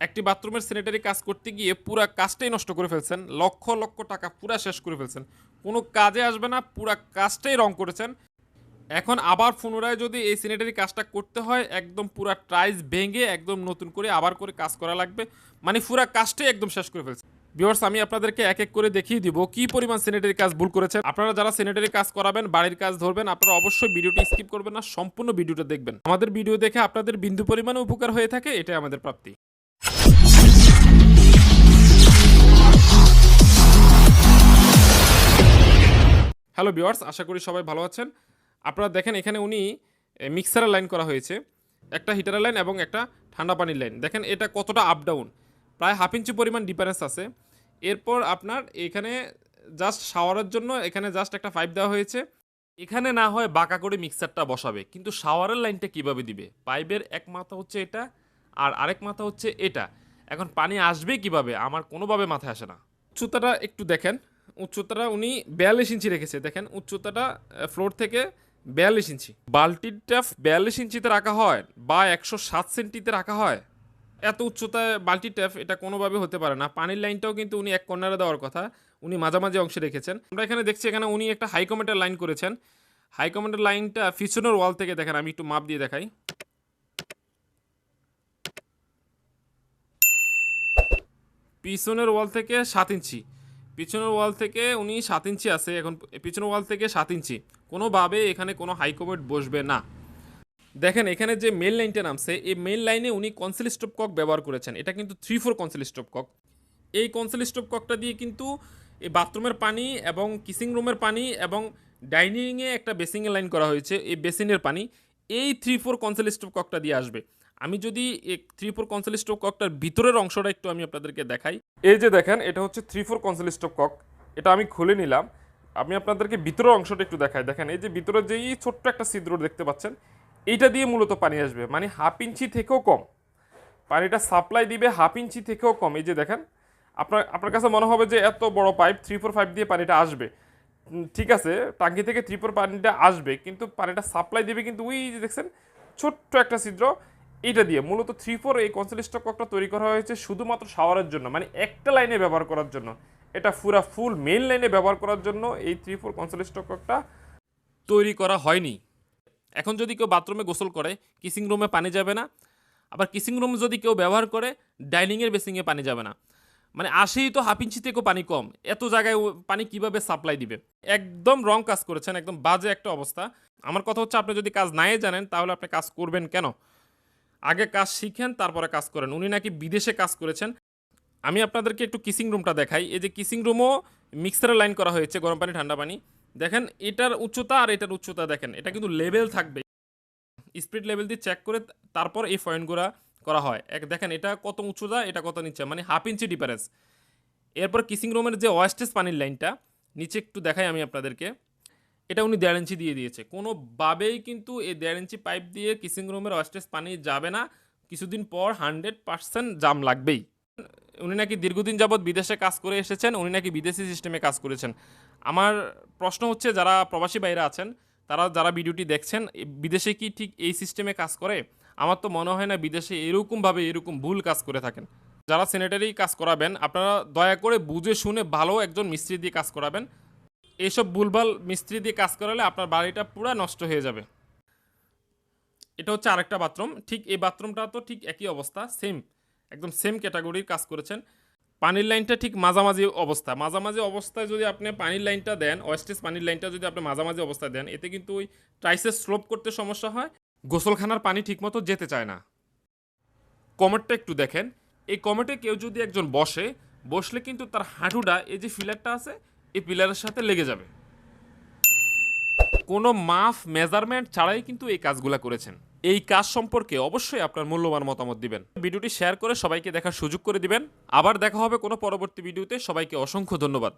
একটি বাথরুমের স্যানিটারি কাজ করতে গিয়ে পুরা কাজটাই নষ্ট করে ফেলছেন, লক্ষ লক্ষ টাকা পুরা শেষ করে ফেলছেন। কোনো কাজে আসবে না, পুরা কাজটাই রং করেছেন। এখন আবার পুনরায় যদি এই স্যানিটারি কাজটা করতে হয়, একদম পুরা ট্রাইস ভেঙে একদম নতুন করে আবার করে কাজ করা লাগবে। মানে পুরা কাজটাই একদম শেষ করে ফেলছে ভিউয়ার্স আমি আপনাদেরকে এক এক করে দেখিয়ে দিব কি পরিমাণ স্যানিটারি কাজ ভুল করেছেন। আপনারা যারা স্যানিটারি কাজ করাবেন, বাড়ির কাজ ধরবেন, আপনারা অবশ্যই ভিডিওটি স্কিপ করবেন না, সম্পূর্ণ ভিডিওটা দেখবেন। আমাদের ভিডিও দেখে আপনাদের বিন্দু পরিমাণে উপকার হয়ে থাকে, এটাই আমাদের প্রাপ্তি। হ্যালো বিওয়ার্স আশা করি সবাই ভালো আছেন। আপনারা দেখেন এখানে উনি মিক্সারের লাইন করা হয়েছে। একটা হিটারের লাইন এবং একটা ঠান্ডা পানির লাইন। দেখেন এটা কতটা আপ ডাউন প্রায় হাফ ইঞ্চি পরিমাণ ডিফারেন্স আছে। এরপর আপনার এখানে জাস্ট শাওয়ারের জন্য এখানে জাস্ট একটা পাইপ দেওয়া হয়েছে। এখানে না হয় বাঁকা করে মিক্সারটা বসাবে, কিন্তু শাওয়ারের লাইনটা কীভাবে দিবে? পাইপের এক মাথা হচ্ছে এটা আর আরেক মাথা হচ্ছে এটা। এখন পানি আসবে কীভাবে? আমার কোনোভাবে মাথায় আসে না। উচ্চতাটা একটু দেখেন। উচ্চতাটা উনি বিয়াল্লিশ ইঞ্চি রেখেছে। দেখেন, উচ্চতাটা ফ্লোর থেকে বিয়াল্লিশ ইঞ্চি। বাল্টিটা বিয়াল্লিশ ইঞ্চিতে রাখা হয় বা একশো সাত সেন্টিতে রাখা হয়। এত উচ্চতায় বাল্টি ট্যাপ এটা কোনোভাবে হতে পারে না। পানির লাইনটাও কিন্তু উনি এক কর্নারে দেওয়ার কথা। উনি মাঝামাঝি অংশে রেখেছেন। আমরা এখানে দেখছি এখানে উনি একটা হাই কমেন্টের লাইন করেছেন। হাই কমেন্টের লাইনটা পিছনের ওয়াল থেকে দেখেন, আমি একটু মাপ দিয়ে দেখাই। পিছনের ওয়াল থেকে সাত ইঞ্চি। পিছনের ওয়াল থেকে উনি সাত ইঞ্চি আছে, এখন পিছনের ওয়াল থেকে সাত ইঞ্চি। কোনোভাবে এখানে কোনো হাই কমেন্ট বসবে না। দেখেন, এখানে যে মেল লাইনটা নামছে, এই মেল লাইনে উনি কনসেল স্টপ কক ব্যবহার করেছেন। এটা কিন্তু three four conceal stop cock এই কনসেল স্টপ ককটা দিয়ে কিন্তু এই বাথরুমের পানি এবং কিসিং রুমের পানি এবং ডাইনিংয়ে একটা বেসিংয়ের লাইন করা হয়েছে, এই বেসিনের পানি। এই থ্রি ফোর কনসেল স্টপ ককটা দিয়ে আসবে। আমি যদি থ্রি ফোর কনসেল স্টপ ককটার ভিতরের অংশটা একটু আমি আপনাদেরকে দেখাই। এই যে দেখেন, এটা হচ্ছে three four conceal stop cock এটা আমি খুলে নিলাম। আমি আপনাদেরকে ভিতরের অংশটা একটু দেখাই। দেখেন, এই যে ভিতরে যেই ছোট্ট একটা ছিদ্র দেখতে পাচ্ছেন, এইটা দিয়ে মূলত পানি আসবে। মানে হাফ ইঞ্চি থেকেও কম। পানিটা সাপ্লাই দিবে হাফ ইঞ্চি থেকেও কম। এই যে দেখেন, আপনার আপনার কাছে মনে হবে যে এত বড় পাইপ থ্রি ফোর ফাইভ দিয়ে পানিটা আসবে। ঠিক আছে, টাঙ্কি থেকে থ্রি ফোর পানিটা আসবে, কিন্তু পানিটা সাপ্লাই দিবে কিন্তু ওই যে দেখছেন, ছোট্ট একটা ছিদ্র। এইটা দিয়ে মূলত থ্রি ফোর এই কনসেল স্টক ককটা তৈরি করা হয়েছে শুধুমাত্র শাওয়ারের জন্য মানে একটা লাইনে ব্যবহার করার জন্য। এটা পুরা ফুল মেইন লাইনে ব্যবহার করার জন্য এই থ্রি ফোর কনসেল স্টক ককটা তৈরি করা হয়নি। এখন যদি কেউ বাথরুমে গোসল করে কিসিং রুমে পানি যাবে না। আবার কিসিং রুম যদি কেউ ব্যবহার করে ডাইনিংয়ের বেসিংয়ে পানি যাবে না। মানে আসেই তো হাফ ইঞ্চি থেকেও পানি কম। এত জায়গায় পানি কীভাবে সাপ্লাই দিবে? একদম রং কাজ করেছেন, একদম বাজে একটা অবস্থা। আমার কথা হচ্ছে, আপনি যদি কাজ নাই জানেন, তাহলে আপনি কাজ করবেন কেন? আগে কাজ শিখেন, তারপরে কাজ করেন। উনি নাকি বিদেশে কাজ করেছেন। আমি আপনাদেরকে একটু কিসিং রুমটা দেখাই। এই যে কিসিং রুমও মিক্সারের লাইন করা হয়েছে, গরম পানি, ঠান্ডা পানি। দেখেন, এটার উচ্চতা আর এটার উচ্চতা দেখেন। এটা কিন্তু লেভেল থাকবে। স্পিড লেভেল দিয়ে চেক করে তারপর এই পয়েন্টগুলো করা হয়। এক, দেখেন, এটা কত উচ্চতা, এটা কত নিচে মানে হাফ ইঞ্চি ডিফারেন্স এরপর কিসিং রুমের যে ওয়েস্টেজ পানির লাইনটা নিচে একটু দেখাই আমি আপনাদেরকে। এটা উনি দেড় ইঞ্চি দিয়ে দিয়েছে। কোনোভাবেই কিন্তু এই দেড় ইঞ্চি পাইপ দিয়ে কিসিং রুমের ওয়েস্টেজ পানি যাবে না। কিছুদিন পর হান্ড্রেড পার্সেন্ট জাম লাগবেই। উনি নাকি দীর্ঘদিন যাবৎ বিদেশে কাজ করে এসেছেন, উনি নাকি বিদেশি সিস্টেমে কাজ করেছেন। আমার প্রশ্ন হচ্ছে, যারা প্রবাসী বাইরে আছেন, তারা যারা ভিডিওটি দেখছেন বিদেশে কি ঠিক এই সিস্টেমে কাজ করে? আমার তো মনে হয় না বিদেশে এরকমভাবে এরকম ভুল কাজ করে থাকেন। যারা স্যানিটারি কাজ করাবেন, আপনারা দয়া করে বুঝে শুনে ভালো একজন মিস্ত্রি দিয়ে কাজ করাবেন। এইসব ভুলভাল মিস্ত্রি দিয়ে কাজ করালে আপনার বাড়িটা পুরো নষ্ট হয়ে যাবে। এটা হচ্ছে আরেকটা বাথরুম। ঠিক এই বাথরুমটা তো ঠিক একই অবস্থা সেম একদম সেম ক্যাটাগরির কাজ করেছেন। পানির লাইনটা ঠিক মাঝামাঝি অবস্থা। মাঝামাঝি অবস্থায় যদি আপনি পানির লাইনটা দেন ওয়েস্টেজ পানির লাইনটা যদি আপনি মাঝামাঝি অবস্থায় দেন, এতে কিন্তু ওই টাইসের স্লোপ করতে সমস্যা হয়, গোসলখানার পানি ঠিকমতো যেতে চায় না। কমেটটা একটু দেখেন। এই কমেটে কেউ যদি একজন বসে, বসলে কিন্তু তার হাঁটুটা, এই যে পিলারটা আছে এই পিলারের সাথে লেগে যাবে। কোনো মাফ, মেজারমেন্ট ছাড়াই কিন্তু এই কাজগুলা করেছেন। এই কাজ সম্পর্কে অবশ্যই আপনার মূল্যবান মতামত দিবেন। ভিডিওটি শেয়ার করে সবাইকে দেখার সুযোগ করে দিবেন। আবার দেখা হবে কোনো পরবর্তী ভিডিওতে। সবাইকে অসংখ্য ধন্যবাদ।